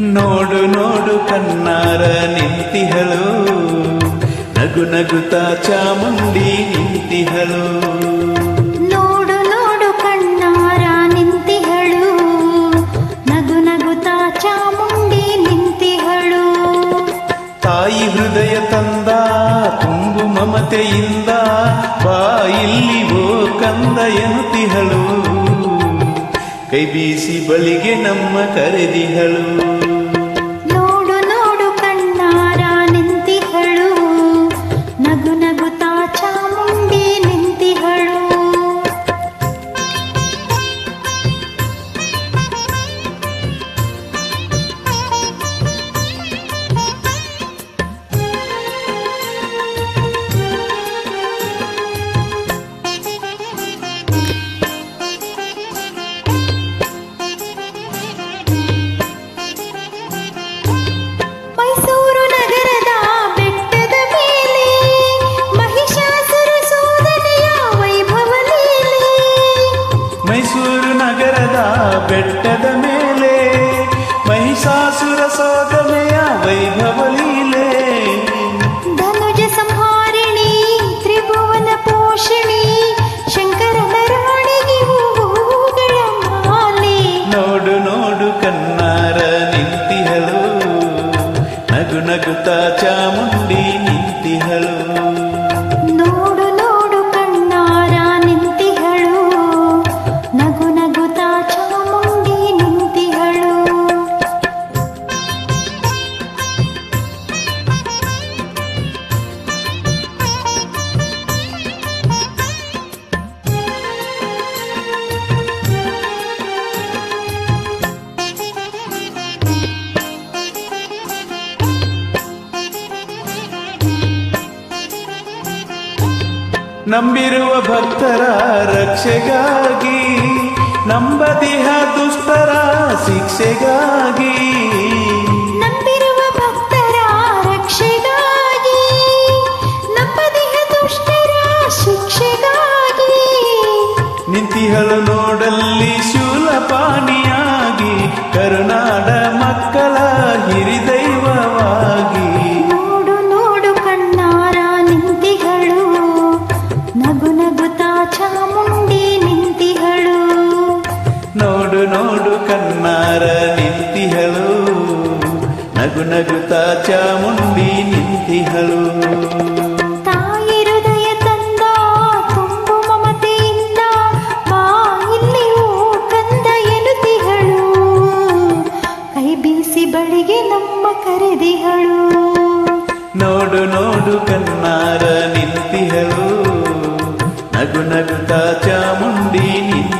ನೋಡು ನೋಡು ಕಣ್ಣಾರ ನಿಂತಿಹಳು. ನಗು ನಗುತ ಚಾಮುಂಡಿ ನಿಂತಿಹಳು. ನೋಡು ನೋಡು ಕಣ್ಣಾರ ನಿಂತಿಹಳು. ನಗು ನಗುತ ಚಾಮುಂಡಿ ನಿಂತಿಹಳು. ತಾಯಿ ಹೃದಯ ತಂದ ತುಂಬು ಮಮತೆಯಿಂದ ಬಾ ಇಲ್ಲಿ ಓ ಕಂದ ಎನ್ನುತ್ತಿಹಳು. ಕೈ ಬೀಸಿ ಬಳಿಗೆ ನಮ್ಮ ಕರೆದಿಹಳು. ಮೈಸೂರು ನಗರದ ಬೆಟ್ಟದ ಮೇಲೆ ಮಹಿಷಾಸುರ ನಂಬಿರುವ ಭಕ್ತರ ರಕ್ಷೆಗಾಗಿ ನಂಬದಿಹ ದುಷ್ಟರ ಶಿಕ್ಷೆಗಾಗಿ. ನಂಬಿರುವ ಭಕ್ತರ ರಕ್ಷೆಗಾಗಿ ನಂಬದಿಹ ದುಷ್ಟರ ಶಿಕ್ಷೆಗಾಗಿ. ನಿಂತಿಹಳು ನೋಡಲ್ಲಿ ಶೂಲಪಾಣಿಯಾಗಿ ಕರುನಾಡ ಚಾಮುಂಡಿ ನಿಂತಿಹಳು. ನೋಡು ನೋಡು ಕಣ್ಣಾರ ನಿಂತಿಹಳು. ನಗು ನಗುತ ಚಾಮುಂಡಿ ನಿಂತಿಹಳು. ಬಳಿಗೆ ನಮ್ಮ ಕರೆದಿಹಳು. ನೋಡು ನೋಡು ಕಣ್ಣಾರ ನಿಂತಿಹಳು. ನಗು ನಗುತ್ತ ಚಾಮುಂಡಿ ನಿಂತಿಹಳು